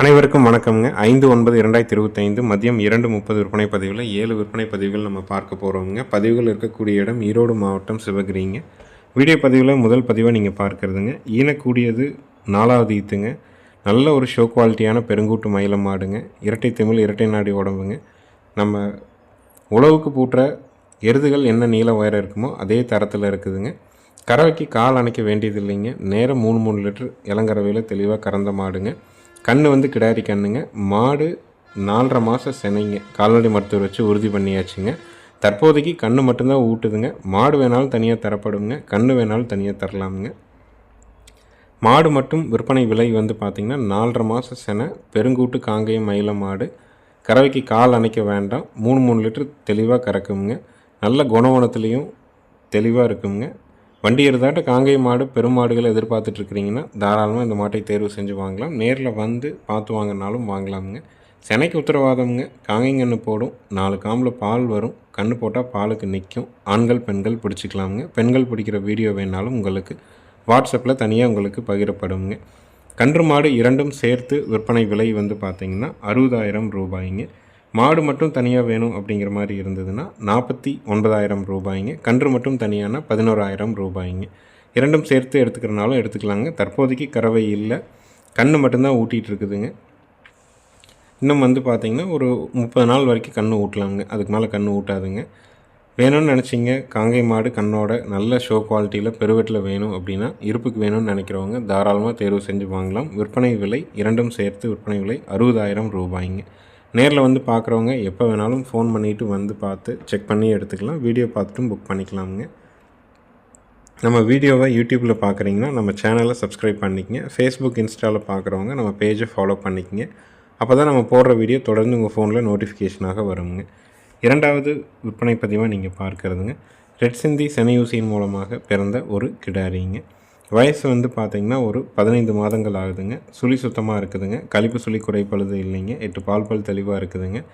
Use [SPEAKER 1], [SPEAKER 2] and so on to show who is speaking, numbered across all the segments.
[SPEAKER 1] அனைவருக்கும் வணக்கம்ங்க. ஐந்து ஒன்பது இரண்டாயிரத்தி இருபத்தைந்து மதியம் இரண்டு முப்பது விற்பனை பதிவில் ஏழு விற்பனை பதிவுகள் நம்ம பார்க்க போகிறோங்க பதிவுகள் இருக்கக்கூடிய இடம் ஈரோடு மாவட்டம் சிவகிரிங்க. வீடியோ பதிவில் முதல் பதிவாக நீங்கள் பார்க்குறதுங்க. ஈனக்கூடியது நாலாவது ஈத்துங்க. நல்ல ஒரு ஷோ குவாலிட்டியான பெருங்கூட்டு மயிலம் மாடுங்க. இரட்டை தமிழ் இரட்டை நாடி உடம்புங்க. நம்ம உழவுக்கு பூட்டுற எருதுகள் என்ன நீள உயரம் இருக்குமோ அதே தரத்தில் இருக்குதுங்க. கறவைக்கு கால் அணைக்க வேண்டியது இல்லைங்க நேரம் மூணு மூணு லிட்டர் இளங்கறவையில் தெளிவாக கறந்த மாடுங்க. கண் வந்து கிடாரி கண்ணுங்க. மாடு நாலரை மாதம் செனைங்க. கால்நடை மருத்துவர் வச்சு உறுதி பண்ணியாச்சுங்க. தற்போதைக்கு கண் மட்டும்தான் ஊட்டுதுங்க. மாடு வேணாலும் தனியாக தரப்படுங்க. கண் வேணாலும் தனியாக தரலாமுங்க. மாடு மட்டும் விற்பனை விலை வந்து பார்த்திங்கன்னா நாலரை மாதம் செனை பெருங்கூட்டு காங்கேயம் மயில மாடு. கறவைக்கு கால் அணைக்க வேண்டாம். மூணு மூணு லிட்டர் தெளிவாக கறக்குங்க. நல்ல குணவனத்துலேயும் தெளிவாக இருக்குங்க. வண்டி இருந்தாட்ட காங்கை மாடு பெருமாடுகளை எதிர்பார்த்துட்டு இருக்கிறீங்கன்னா தாராளமாக இந்த மாட்டை தேர்வு செஞ்சு வாங்கலாம். நேரில் வந்து பார்த்து வாங்கினாலும் வாங்கலாமுங்க. செனைக்கு உத்தரவாதம்ங்க. காங்கைங்கன்று போடும். நாலு காம்பில் பால் வரும். கன்று போட்டால் பாலுக்கு நிற்கும் ஆண்கள் பெண்கள் பிடிச்சிக்கலாமுங்க. பெண்கள் பிடிக்கிற வீடியோ வேணாலும் உங்களுக்கு வாட்ஸ்அப்பில் தனியாக உங்களுக்கு பகிரப்படுங்க கன்று மாடு இரண்டும் சேர்த்து விற்பனை விலை வந்து பார்த்திங்கன்னா அறுபதாயிரம் ரூபாய்ங்க. மாடு மட்டும் தனியாக வேணும் அப்படிங்கிற மாதிரி இருந்ததுன்னா நாற்பத்தி ஒன்பதாயிரம் ரூபாய்ங்க. கன்று மட்டும் தனியான பதினோராயிரம் ரூபாய்ங்க. இரண்டும் சேர்த்து எடுத்துக்கிறனாலும் எடுத்துக்கலாங்க. தற்போதைக்கு கறவை இல்லை. கன்று மட்டும்தான் ஊட்டிகிட்டு இருக்குதுங்க. இன்னும் வந்து பார்த்திங்கன்னா ஒரு முப்பது நாள் வரைக்கும் கன்று ஊட்டலாங்க. அதுக்கு மேலே கன்று ஊட்டாதுங்க. வேணும்னு நினச்சிங்க. காங்கை மாடு கண்ணோட நல்ல ஷோ குவாலிட்டியில் பெருவெட்டில் வேணும் அப்படின்னா இருப்புக்கு வேணும்னு நினைக்கிறவங்க தாராளமாக தேர்வு செஞ்சு வாங்கலாம். விற்பனை விலை இரண்டும் சேர்த்து விற்பனை விலை அறுபதாயிரம் ரூபாய்ங்க. நேரில் வந்து பார்க்குறவங்க எப்போ வேணாலும் ஃபோன் பண்ணிவிட்டு வந்து பார்த்து செக் பண்ணி எடுத்துக்கலாம். வீடியோ பார்த்துட்டும் புக் பண்ணிக்கலாமுங்க. நம்ம வீடியோவை யூடியூப்பில் பார்க்குறீங்கன்னா நம்ம சேனலை சப்ஸ்கிரைப் பண்ணிக்கங்க. ஃபேஸ்புக் இன்ஸ்டாவில் பார்க்குறவங்க நம்ம பேஜை ஃபாலோ பண்ணிக்கங்க. அப்போ தான் நம்ம போடுற வீடியோ தொடர்ந்து உங்கள் ஃபோனில் நோட்டிஃபிகேஷனாக வருங்க இரண்டாவது விற்பனை பதிவாக நீங்கள் பார்க்குறதுங்க. ரெட் சிந்தி செனையூசியின் மூலமாக பிறந்த ஒரு கிடாரிங்க. வயசு வந்து பார்த்திங்கன்னா ஒரு பதினைந்து மாதங்கள் ஆகுதுங்க. சுழி சுத்தமாக இருக்குதுங்க. கழிப்பு சுழி குறைப்பழுது இல்லைங்க. எட்டு பால் பல் தெளிவாக இருக்குதுங்க.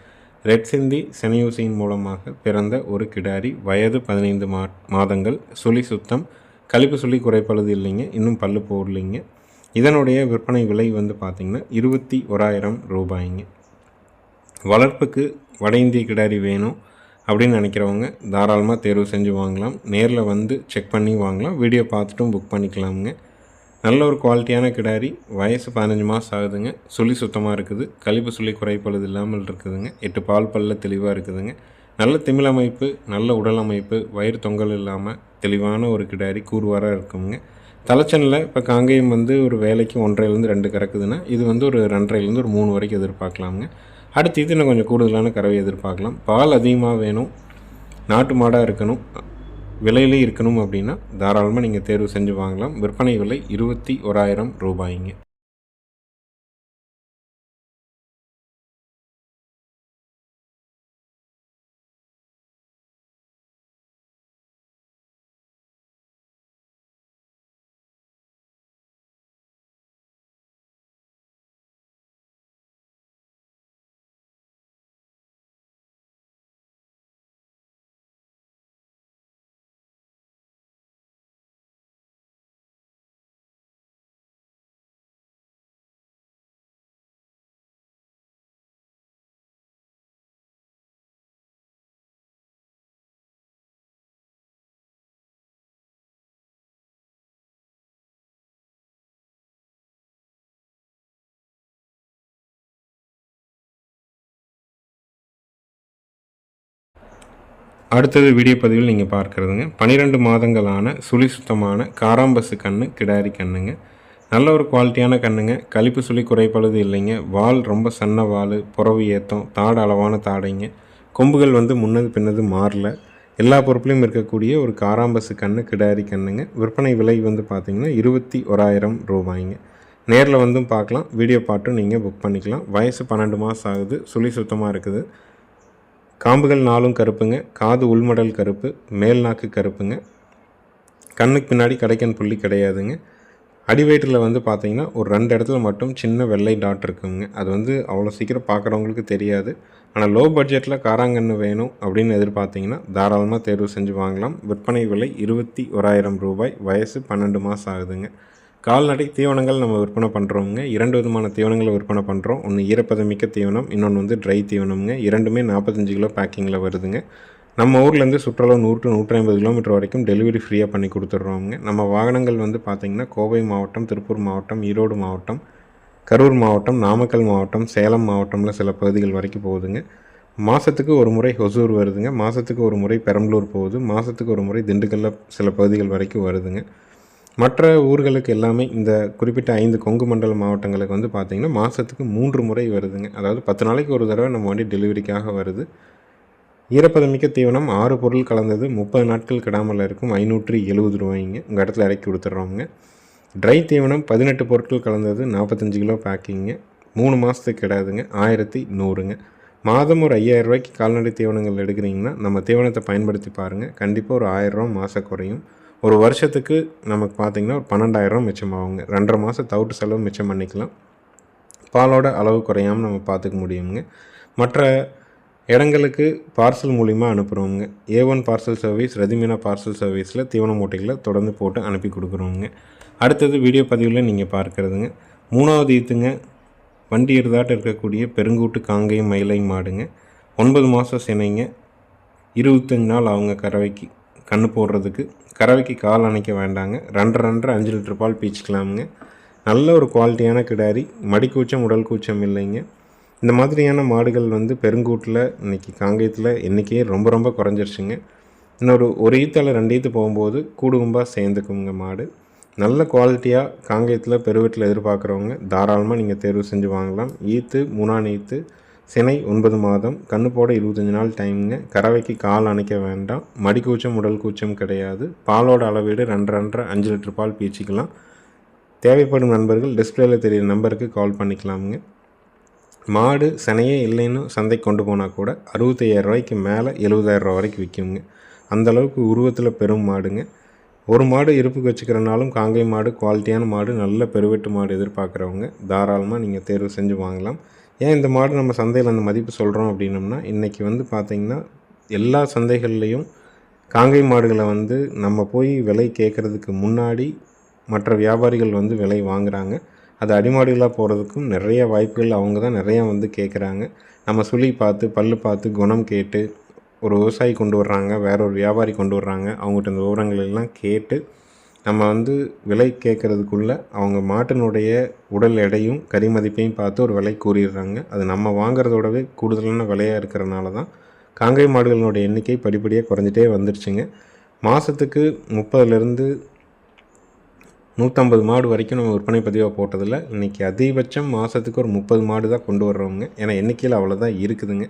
[SPEAKER 1] ரெட் சிந்தி செனையூசியின் மூலமாக பிறந்த ஒரு கிடாரி. வயது பதினைந்து மா மாதங்கள். சுழி சுத்தம். கழிப்பு சுழி குறைப்பழுது இல்லைங்க. இன்னும் பல்லு போடலைங்க. இதனுடைய விற்பனை விலை வந்து பார்த்திங்கன்னா இருபத்தி ஓராயிரம் ரூபாய்ங்க. வளர்ப்புக்கு வட இந்திய கிடாரி வேணும். அப்படின்னு நினைக்கிறவங்க தாராளமாக தேர்வு செஞ்சு வாங்கலாம். நேரில் வந்து செக் பண்ணி வாங்கலாம். வீடியோ பார்த்துட்டும் புக் பண்ணிக்கலாமுங்க. நல்ல ஒரு குவாலிட்டியான கிடாரி. வயசு பதினஞ்சு மாதம் ஆகுதுங்க. சுழி சுத்தமாக இருக்குது. கழிப்பு சுழி குறைப்பழுது இல்லாமல் இருக்குதுங்க. எட்டு பால் பல்ல தெளிவாக இருக்குதுங்க. நல்ல திமிழ் அமைப்பு நல்ல உடல் அமைப்பு வயிறு தொங்கல் இல்லாமல் தெளிவான ஒரு கிடாரி கூறுவாராக இருக்குங்க தலைச்சனில் இப்போ காங்கேயம் வந்து ஒரு வேலைக்கு ஒன்றரைலேருந்து ரெண்டு கறக்குதுன்னா இது வந்து ஒரு ரெண்டரைலேருந்து ஒரு மூணு வரைக்கும் எதிர்பார்க்கலாமுங்க. அடுத்து இது இன்னும் கொஞ்சம் கூடுதலான கறவை எதிர்பார்க்கலாம். பால் அதிகமாக வேணும். நாட்டு மாடாக இருக்கணும். விலையிலே இருக்கணும் அப்படின்னா தாராளமாக நீங்கள் தேர்வு செஞ்சு வாங்கலாம். விற்பனை விலை இருபத்தி ஓராயிரம் ரூபாய்ங்க. அடுத்தது வீடியோ பதிவில் நீங்கள் பார்க்குறதுங்க. பன்னிரெண்டு மாதங்களான சுழி சுத்தமான காராம்பசு கண்ணு கிடாரி கண்ணுங்க. நல்ல ஒரு குவாலிட்டியான கண்ணுங்க. கழிப்பு சுழி குறைப்பழுது இல்லைங்க. வால் ரொம்ப சன்ன வால் புறவு ஏத்தம் தாடு அளவான தாடைங்க. கொம்புகள் வந்து முன்னது பின்னது மாறல. எல்லா பொருட்களையும் இருக்கக்கூடிய ஒரு காராம்பசு கண்ணு கிடாரி கண்ணுங்க. விற்பனை விலை வந்து பார்த்திங்கன்னா இருபத்தி ஓராயிரம் ரூபாய்ங்க. நேரில் வந்தும் பார்க்கலாம். வீடியோ பாட்டும் நீங்கள் புக் பண்ணிக்கலாம். வயசு பன்னெண்டு மாதம் ஆகுது. சுழி சுத்தமாக இருக்குது. காம்புகள் நாலும் கருப்புங்க காது உள்மடல் கருப்பு மேல் நாக்கு கருப்புங்க. கண்ணுக்கு பின்னாடி கடைக்கன் புள்ளி கிடையாதுங்க. அடிவயிற்றில் வந்து பார்த்தீங்கன்னா ஒரு ரெண்டு இடத்துல மட்டும் சின்ன வெள்ளை டாட் இருக்குங்க. அது வந்து அவ்வளோ சீக்கிரம் பார்க்குறவங்களுக்கு தெரியாது. ஆனால் லோ பட்ஜெட்டில் காராங்கன்று வேணும் அப்படின்னு எதிர்பார்த்தீங்கன்னா தாராளமாக தேர்வு செஞ்சு வாங்கலாம். விற்பனை விலை இருபத்தி ஓராயிரம் ரூபாய் வயசு பன்னெண்டு மாதம் ஆகுதுங்க. கால்நடை தீவனங்கள் நம்ம விற்பனை பண்ணுறோங்க இரண்டு விதமான தீவனங்களை விற்பனை பண்ணுறோம் ஒன்று ஈரப்பதமிக்க தீவனம் இன்னொன்று வந்து ட்ரை தீவனம்ங்க. இரண்டுமே நாற்பத்தஞ்சு கிலோ பேக்கிங்கில் வருதுங்க. நம்ம ஊர்லேருந்து சுற்றுலா நூறு டு நூற்றி ஐம்பது கிலோமீட்டர் வரைக்கும் டெலிவரி ஃப்ரீயாக பண்ணி கொடுத்துட்றோங்க நம்ம வாகனங்கள் வந்து பார்த்திங்கன்னா கோவை மாவட்டம் திருப்பூர் மாவட்டம் ஈரோடு மாவட்டம் கரூர் மாவட்டம் நாமக்கல் மாவட்டம் சேலம் மாவட்டமில் சில பகுதிகள் வரைக்கும் போகுதுங்க. மாதத்துக்கு ஒரு முறை ஹொசூர் வருதுங்க. மாதத்துக்கு ஒரு முறை பெரம்பலூர் போகுது. மாதத்துக்கு ஒரு முறை திண்டுக்கல்லில் சில பகுதிகள் வரைக்கும் வருதுங்க. மற்ற ஊர்களுக்கு எல்லாமே இந்த குறிப்பிட்ட ஐந்து கொங்கு மண்டல மாவட்டங்களுக்கு வந்து பார்த்திங்கன்னா மாதத்துக்கு மூன்று முறை வருதுங்க. அதாவது பத்து நாளைக்கு ஒரு தடவை நம்ம வண்டி டெலிவரிக்காக வருது. ஈரப்பதமிக்க தீவனம் ஆறு பொருள் கலந்தது முப்பது நாட்கள் கிடாமல் இருக்கும். ஐநூற்றி எழுபது ரூபாய்ங்க. உங்கள் இடத்துல இறக்கி கொடுத்துட்றோங்க ட்ரை தீவனம் பதினெட்டு பொருட்கள் கலந்தது நாற்பத்தஞ்சு கிலோ பேக்கிங்க. மூணு மாதத்துக்கு கிடாதுங்க. ஆயிரத்தி நூறுங்க. மாதம் ஒரு ஐயாயிரம் ரூபாய்க்கு கால்நடை தீவனங்கள் எடுக்கிறீங்கன்னா நம்ம தீவனத்தை பயன்படுத்தி பாருங்கள் கண்டிப்பாக ஒரு ஆயிரரூவா மாதம் குறையும். ஒரு வருஷத்துக்கு நமக்கு பார்த்திங்கன்னா ஒரு பன்னெண்டாயிரம் மிச்சமாகுங்க. ரெண்டரை மாதம் தவிட்டு செலவு மிச்சம் பண்ணிக்கலாம். பாலோட அளவு குறையாமல் நம்ம பார்த்துக்க முடியுங்க. மற்ற இடங்களுக்கு பார்சல் மூலிமா அனுப்புகிறோங்க A one parcel service Rathimeena parcel சர்வீஸில் தீவன மூட்டைகளை தொடர்ந்து போட்டு அனுப்பி கொடுக்குறோங்க. அடுத்தது வீடியோ பதிவில் நீங்கள் பார்க்குறதுங்க. மூணாவது ஈத்துங்க வண்டி இருதாட்டு இருக்கக்கூடிய பெருங்கூட்டு காங்கையும் மயிலை மாடுங்க. ஒன்பது மாதம் சினைங்க. இருபத்தஞ்சு நாள் அவங்க கறவைக்கு. கன்று போடுறதுக்கு. கறவைக்கு கால் அணைக்க வேண்டாங்க. ரெண்டரை ரெண்டரை அஞ்சு லிட்டர் பால் பீச்சிக்கலாமுங்க. நல்ல ஒரு குவாலிட்டியான கிடாரி. மடிக்கூச்சம் உடல் கூச்சம் இல்லைங்க. இந்த மாதிரியான மாடுகள் வந்து பெருங்கூட்டில் இன்றைக்கி காங்கேயத்தில் இன்றைக்கே ரொம்ப ரொம்ப குறைஞ்சிருச்சுங்க. இன்னொரு ஒரு ஈத்தால் ரெண்டு ஈத்து போகும்போது கூடுகும்பாக சேர்ந்துக்குங்க மாடு. நல்ல குவாலிட்டியாக காங்கேயத்தில் பெருவீட்டில் எதிர்பார்க்குறவங்க தாராளமாக நீங்கள் தேர்வு செஞ்சு வாங்கலாம். ஈத்து மூணான் ஈத்து சினை ஒன்பது மாதம் கண்ணு போட இருபத்தஞ்சி நாள் டைமுங்க. கறவைக்கு கால் அணைக்க வேண்டாம். மடி கூச்சம் உடல் கூச்சம் கிடையாது. பாலோட அளவீடு ரெண்டு ரெண்டரை அஞ்சு லிட்டர் பால் பீச்சிக்கலாம். தேவைப்படும் நண்பர்கள் டிஸ்பிளேல தெரியிற நம்பருக்கு கால் பண்ணிக்கலாமுங்க. மாடு சினையே இல்லைன்னு சந்தைக்கு கொண்டு போனால் கூட அறுபத்தையாயிரம் ரூபாய்க்கு மேலே எழுபதாயிரம் ரூபா வரைக்கும் விற்குங்க அந்தளவுக்கு உருவத்தில் பெரும் மாடுங்க. ஒரு மாடு இருப்புக்கு வச்சுக்கிறனாலும் காங்கை மாடு குவாலிட்டியான மாடு நல்ல பெருவெட்டு மாடு எதிர்பார்க்குறவங்க தாராளமாக நீங்கள் தேர்வு செஞ்சு வாங்கலாம். ஏன் இந்த மாடு நம்ம சந்தையில் அந்த மதிப்பு சொல்கிறோம் அப்படின்னம்னா இன்றைக்கி வந்து பார்த்திங்கன்னா எல்லா சந்தைகள்லேயும் காங்கை மாடுகளை வந்து நம்ம போய் விலை கேட்குறதுக்கு முன்னாடி மற்ற வியாபாரிகள் வந்து விலை வாங்குகிறாங்க அது அடிமாடுகளாக போகிறதுக்கும் நிறைய வாய்ப்புகள் அவங்க தான் நிறையா வந்து கேட்குறாங்க. நம்ம சுழி பார்த்து பல் பார்த்து குணம் கேட்டு ஒரு விவசாயி கொண்டு வர்றாங்க வேற ஒரு வியாபாரி கொண்டு வர்றாங்க. அவங்ககிட்ட இந்த விவரங்கள் எல்லாம் கேட்டு நம்ம வந்து விலை கேட்குறதுக்குள்ள அவங்க மாட்டினுடைய உடல் எடையும் கறி மதிப்பையும் பார்த்து ஒரு விலை கூறிடுறாங்க. அது நம்ம வாங்குறதோடவே கூடுதலான விலையாக இருக்கிறனால தான் காங்கை மாடுகளினுடைய எண்ணிக்கை படிப்படியாக குறைஞ்சிட்டே வந்துருச்சுங்க. மாதத்துக்கு முப்பதுலேருந்து நூற்றம்பது மாடு வரைக்கும் நம்ம விற்பனை பதிவாக போட்டதில் இன்றைக்கி அதிகபட்சம் மாதத்துக்கு ஒரு முப்பது மாடு தான் கொண்டு வர்றவங்க. ஏன்னா எண்ணிக்கையில் அவ்வளோதான் இருக்குதுங்க.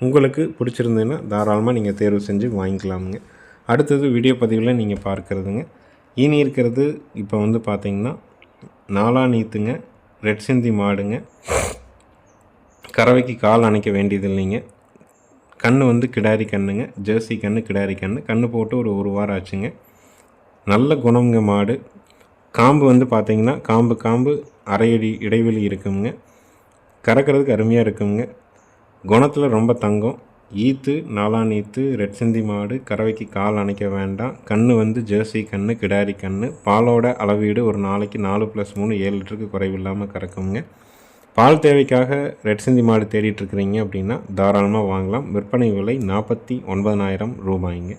[SPEAKER 1] உங்களுக்கு பிடிச்சிருந்ததுன்னா தாராளமாக நீங்கள் தேர்வு செஞ்சு வாங்கிக்கலாமுங்க. அடுத்தது வீடியோ பதிவில் நீங்கள் பார்க்குறதுங்க. ஈனி இருக்கிறது இப்போ வந்து பார்த்திங்கன்னா நாலா நீத்துங்க ரெட் சிந்தி மாடுங்க. கறவைக்கு கால் அணைக்க வேண்டியது இல்லைங்க கண் வந்து கிடாரி கண்ணுங்க ஜெர்சி கன்று கிடாரி கன்று கன்று போட்டு ஒரு ஒரு வாரம் ஆச்சுங்க. நல்ல குணம்ங்க மாடு. காம்பு வந்து பார்த்திங்கன்னா காம்பு காம்பு அரையடி இடைவெளி இருக்குங்க. கறக்கிறதுக்கு அருமையாக இருக்குங்க. குணத்தில் ரொம்ப தங்கம். ஈத்து நாலான் ஈத்து ரெட் சிந்தி மாடு கறவைக்கு கால் அணைக்க வேண்டாம். கன்று வந்து ஜெர்சி கன்று கிடாரி கன்று பாலோட அளவீடு ஒரு நாளைக்கு நாலு ப்ளஸ் மூணு ஏழு லிட்டருக்கு குறைவில்லாமல் கறக்குங்க. பால் தேவைக்காக ரெட் சிந்தி மாடு தேடிட்டுருக்கிறீங்க அப்படின்னா தாராளமாக வாங்கலாம். விற்பனை விலை நாற்பத்தி ஒன்பதனாயிரம் ரூபாய்ங்க.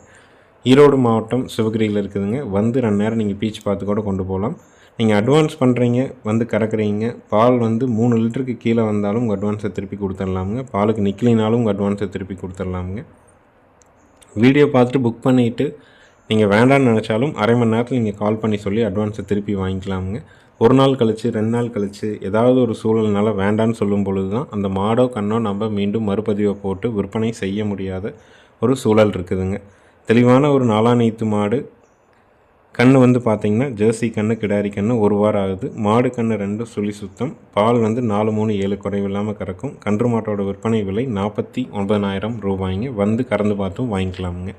[SPEAKER 1] ஈரோடு மாவட்டம் சிவகிரியில் இருக்குதுங்க. வந்து ரெண்டு நேரம் நீங்கள் பீச் பார்த்து கூட கொண்டு போகலாம். நீங்கள் அட்வான்ஸ் பண்ணுறீங்க வந்து கறக்குறீங்க பால் வந்து மூணு லிட்டருக்கு கீழே வந்தாலும் உங்கள் அட்வான்ஸை திருப்பி கொடுத்துடலாமுங்க பாலுக்கு நிற்கலினாலும் உங்கள் அட்வான்ஸை திருப்பி கொடுத்துடலாமுங்க வீடியோ பார்த்துட்டு புக் பண்ணிவிட்டு நீங்கள் வேண்டான்னு நினச்சாலும் அரை மணி நேரத்தில் நீங்கள் கால் பண்ணி சொல்லி அட்வான்ஸை திருப்பி வாங்கிக்கலாமுங்க. ஒரு நாள் கழித்து ரெண்டு நாள் கழித்து ஏதாவது ஒரு சூழல்னால வேண்டான்னு சொல்லும் பொழுது தான் அந்த மாடோ கண்ணோ நம்ம மீண்டும் மறுபதிவை போட்டு விற்பனை செய்ய முடியாத ஒரு சூழல் இருக்குதுங்க. தெளிவான ஒரு நாலாநீத்து மாடு கன்று வந்து பார்த்திங்கன்னா ஜெர்சி கன்று கிடாரி கன்று ஒரு வாரம் ஆகுது. மாடு கன்று ரெண்டும் சுழி சுத்தம். பால் வந்து நாலு மூணு ஏழு குறைவில்லாமல் கறக்கும். கன்று மாட்டோட விற்பனை விலை நாற்பத்தி ஒன்பதாயிரம் ரூபாய்ங்க. வந்து கறந்து பார்த்தும் வாங்கிக்கலாமுங்க.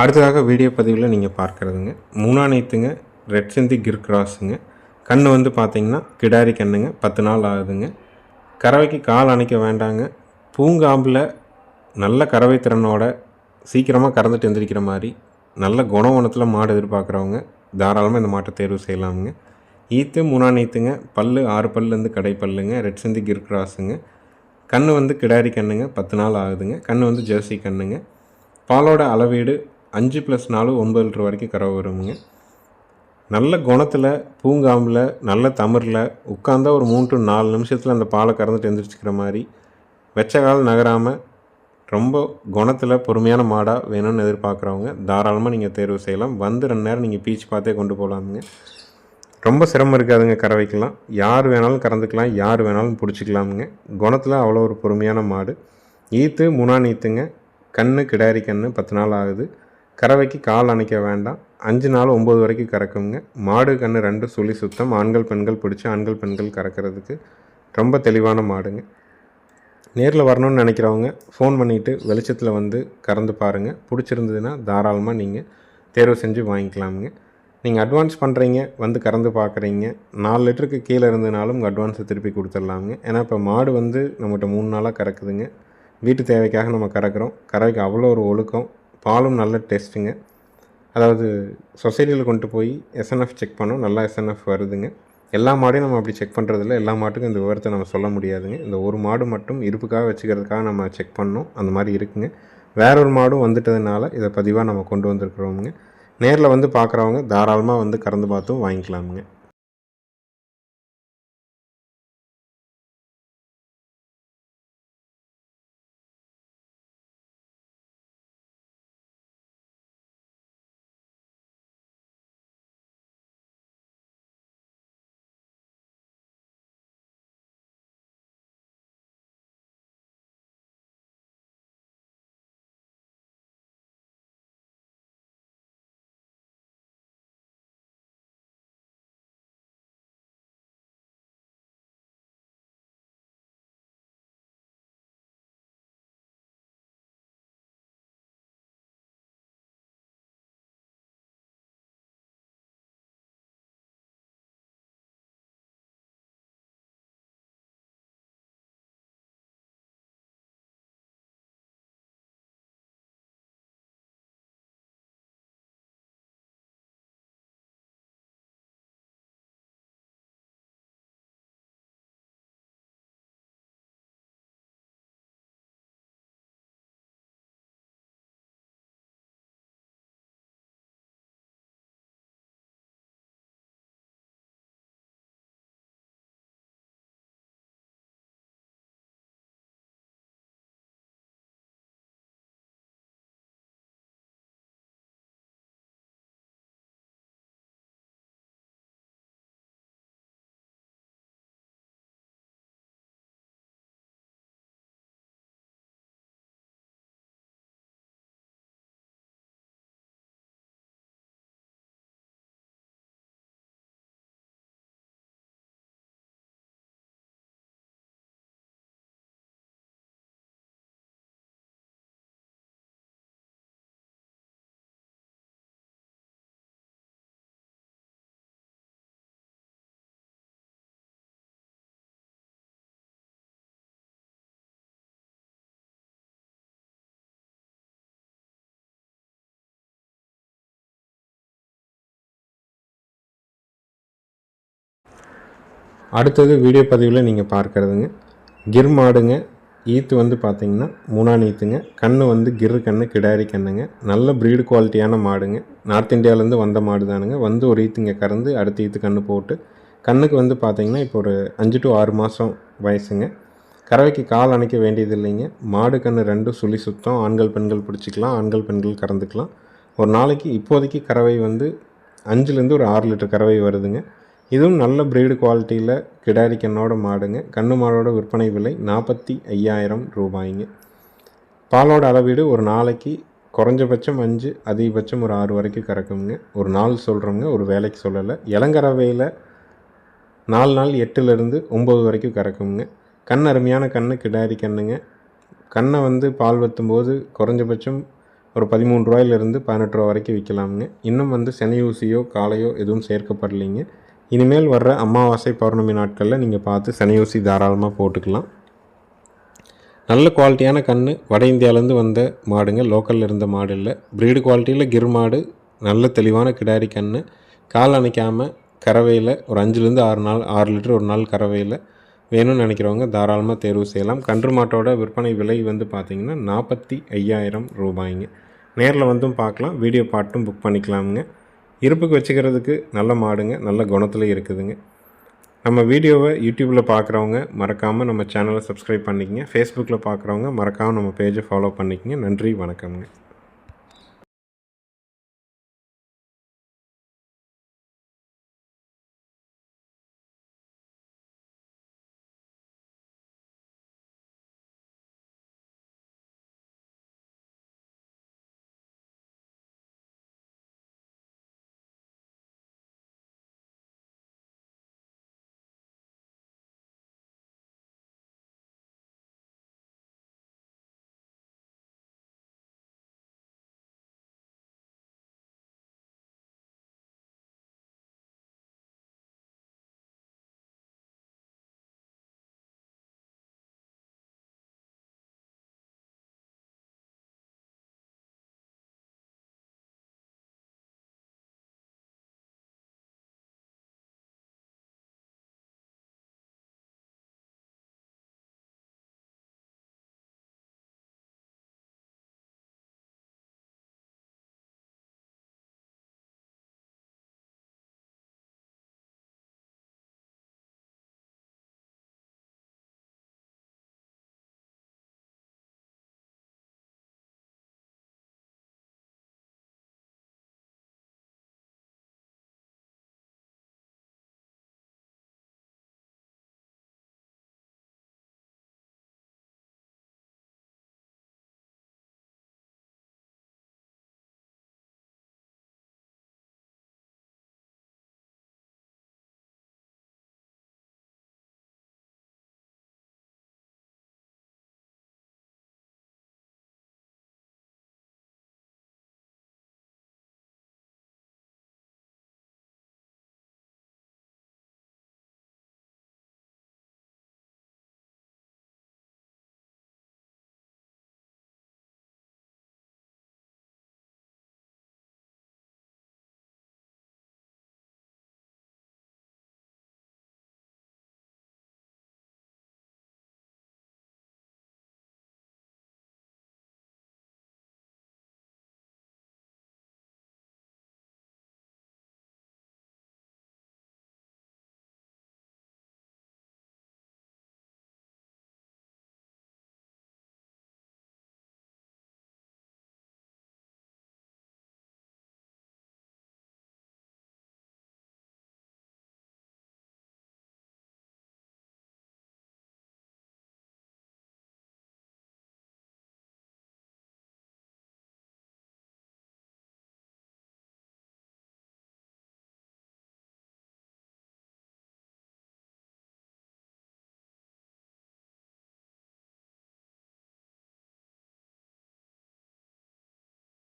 [SPEAKER 1] அடுத்ததாக வீடியோ பதிவில் நீங்கள் பார்க்குறதுங்க. மூணாநேத்துங்க ரெட் சிந்தி கிர் கிராஸுங்க. கண் வந்து பார்த்தீங்கன்னா கிடாரி கண்ணுங்க. பத்து நாள் ஆகுதுங்க. கறவைக்கு கால் அணைக்க வேண்டாங்க. பூங்காம்பில் நல்ல கறவை திறனோட சீக்கிரமாக கறந்துட்டு எந்திரிக்கிற மாதிரி நல்ல குணவனத்தில் மாடு எதிர்பார்க்குறவங்க தாராளமாக இந்த மாட்டை தேர்வு செய்யலாமுங்க. ஈத்து மூணாநீத்துங்க பல்லு ஆறு பல்லுலேருந்து கடை பல்லுங்க. ரெட் சிந்தி கிர் கிராஸுங்க. கண் வந்து கிடாரி கண்ணுங்க. பத்து நாள் ஆகுதுங்க. கண் வந்து ஜெர்சி கண்ணுங்க. பாலோட அளவீடு அஞ்சு ப்ளஸ் நாலு ஒன்பது லிட்டர் வரைக்கும் கறவை வருமுங்க. நல்ல குணத்தில் பூங்காம்பில் நல்ல தமிரில் உட்காந்தா ஒரு மூணு டு நாலு நிமிஷத்தில் அந்த பாலை கறந்துட்டு எந்திரிச்சிக்கிற மாதிரி வெச்ச கால் நகராமல் ரொம்ப குணத்தில் பொறுமையான மாடாக வேணும்னு எதிர்பார்க்குறவங்க தாராளமாக நீங்கள் தேர்வு செய்யலாம். வந்து ரெண்டு நேரம் நீங்கள் பீச் பார்த்தே கொண்டு போகலாமுங்க ரொம்ப சிரமம் இருக்காதுங்க கறவைக்கெல்லாம். யார் வேணாலும் கறந்துக்கலாம் யார் வேணாலும் பிடிச்சிக்கலாமுங்க. குணத்தில் அவ்வளோ ஒரு பொறுமையான மாடு. ஈத்து முனா நீத்துங்க. கண்ணு கிடாரி கண்ணு பத்து நாள் ஆகுது. கறவைக்கு கால் அணைக்க வேண்டாம். அஞ்சு நாள் ஒம்பது வரைக்கும் கறக்குங்க. மாடு கன்று ரெண்டு சுழி சுத்தம். ஆண்கள் பெண்கள் பிடிச்சி ஆண்கள் பெண்கள் கறக்கிறதுக்கு ரொம்ப தெளிவான மாடுங்க. நேரில் வரணும்னு நினைக்கிறவங்க ஃபோன் பண்ணிவிட்டு வெளிச்சத்தில் வந்து கறந்து பாருங்கள் பிடிச்சிருந்ததுன்னா தாராளமாக நீங்கள் தேர்வு செஞ்சு வாங்கிக்கலாமுங்க. நீங்கள் அட்வான்ஸ் பண்ணுறீங்க வந்து கறந்து பார்க்குறீங்க நாலு லிட்டருக்கு கீழே இருந்தனாலும் உங்கள் அட்வான்ஸை திருப்பி கொடுத்துடலாமுங்க. ஏன்னா இப்போ மாடு வந்து நம்மகிட்ட மூணு நாளாக கறக்குதுங்க. வீட்டு தேவைக்காக நம்ம கறக்குறோம். கறவைக்கு அவ்வளோ ஒரு ஒழுக்கம். பாலும் நல்ல டேஸ்ட்டுங்க. அதாவது சொசைட்டியில் கொண்டு போய் எஸ்என்எஃப் செக் பண்ணோம். நல்லா எஸ்என்எஃப் வருதுங்க. எல்லா மாடையும் நம்ம அப்படி செக் பண்ணுறதில்ல எல்லா மாட்டுக்கும் இந்த விவரத்தை நம்ம சொல்ல முடியாதுங்க. இந்த ஒரு மாடு மட்டும் இருப்புக்காக வச்சுக்கிறதுக்காக நம்ம செக் பண்ணோம். அந்த மாதிரி இருக்குங்க. வேற ஒரு மாடும் வந்துட்டதுனால இதை பதிவாக நம்ம கொண்டு வந்திருக்கிறோமுங்க. நேரில் வந்து பார்க்குறவங்க தாராளமாக வந்து கறந்து பார்த்தும் வாங்கிக்கலாமுங்க. அடுத்தது வீடியோ பதிவில் நீங்கள் பார்க்குறதுங்க. கிர் மாடுங்க ஈத்து வந்து பார்த்தீங்கன்னா மூணா ஈத்துங்க கண்ணு வந்து கிர் கண்ணு கிடாரி கண்ணுங்க. நல்ல ப்ரீடு குவாலிட்டியான மாடுங்க. நார்த் இந்தியாவிலேருந்து வந்த மாடு தானுங்க வந்து ஒரு ஈத்துங்க கறந்து அடுத்த ஈத்து கண்ணு போட்டு கண்ணுக்கு வந்து பார்த்தீங்கன்னா இப்போ ஒரு அஞ்சு டு ஆறு மாதம் வயசுங்க. கறவைக்கு கால் அணைக்க வேண்டியது இல்லைங்க மாடு கண்ணு ரெண்டும் சுழி சுத்தம். ஆண்கள் பெண்கள் பிடிச்சிக்கலாம். ஆண்கள் பெண்கள் கறந்துக்கலாம். ஒரு நாளைக்கு இப்போதைக்கு கறவை வந்து அஞ்சுலேருந்து ஒரு ஆறு லிட்டர் கறவை வருதுங்க. இதுவும் நல்ல பிரீடு குவாலிட்டியில் கிடாரி கண்ணோட மாடுங்க. கண்ணு மாடோட விற்பனை விலை நாற்பத்தி ஐயாயிரம் ரூபாய்ங்க. பாலோட அளவீடு ஒரு நாளைக்கு குறைஞ்சபட்சம் அஞ்சு அதிகபட்சம் ஒரு ஆறு வரைக்கும் கறக்குங்க. ஒரு நாள் சொல்கிறோங்க ஒரு வேலைக்கு சொல்லலை. இளங்கரவையில் நாலு நாள் எட்டுலேருந்து ஒம்பது வரைக்கும் கறக்குங்க. கண் அருமையான கண்ணு கிடாரி கண்ணுங்க. கண்ணை வந்து பால் வத்தும்போது குறைஞ்சபட்சம் ஒரு பதிமூணு ரூபாயிலிருந்து பதினெட்டு ரூபா வரைக்கும் விற்கலாமுங்க இன்னும் வந்து சனி ஊசியோ காலையோ எதுவும் சேர்க்கப்படலைங்க. இனிமேல் வர்ற அமாவாசை பௌர்ணமி நாட்களில் நீங்கள் பார்த்து சனி ஊசி தாராளமாக போட்டுக்கலாம். நல்ல குவாலிட்டியான கன்று வட இந்தியாவிலேருந்து வந்த மாடுங்க. லோக்கலில் இருந்த மாடு இல்லை. ப்ரீடு குவாலிட்டியில் கிர் மாடு. நல்ல தெளிவான கிடாரி கன்று கால் அணைக்காமல் கறவையில் ஒரு அஞ்சுலேருந்து ஆறு நாள் ஆறு லிட்டர் ஒரு நாள் கறவையில் வேணும்னு நினைக்கிறவங்க தாராளமாக தேர்வு செய்யலாம். கன்று மாட்டோட விற்பனை விலை வந்து பார்த்திங்கன்னா நாற்பத்தி ஐயாயிரம் ரூபாய்ங்க. நேரில் வந்தும் பார்க்கலாம். வீடியோ பாட்டும் புக் பண்ணிக்கலாமுங்க. இருப்புக்கு வச்சுக்கிறதுக்கு நல்ல மாடுங்க நல்ல குணத்தில் இருக்குதுங்க. நம்ம வீடியோவை யூடியூப்பில் பார்க்குறவங்க மறக்காமல் நம்ம சேனலை சப்ஸ்கிரைப் பண்ணிக்கங்க. ஃபேஸ்புக்கில் பார்க்குறவங்க மறக்காமல் நம்ம பேஜை ஃபாலோ பண்ணிக்கங்க. நன்றி வணக்கம்ங்க.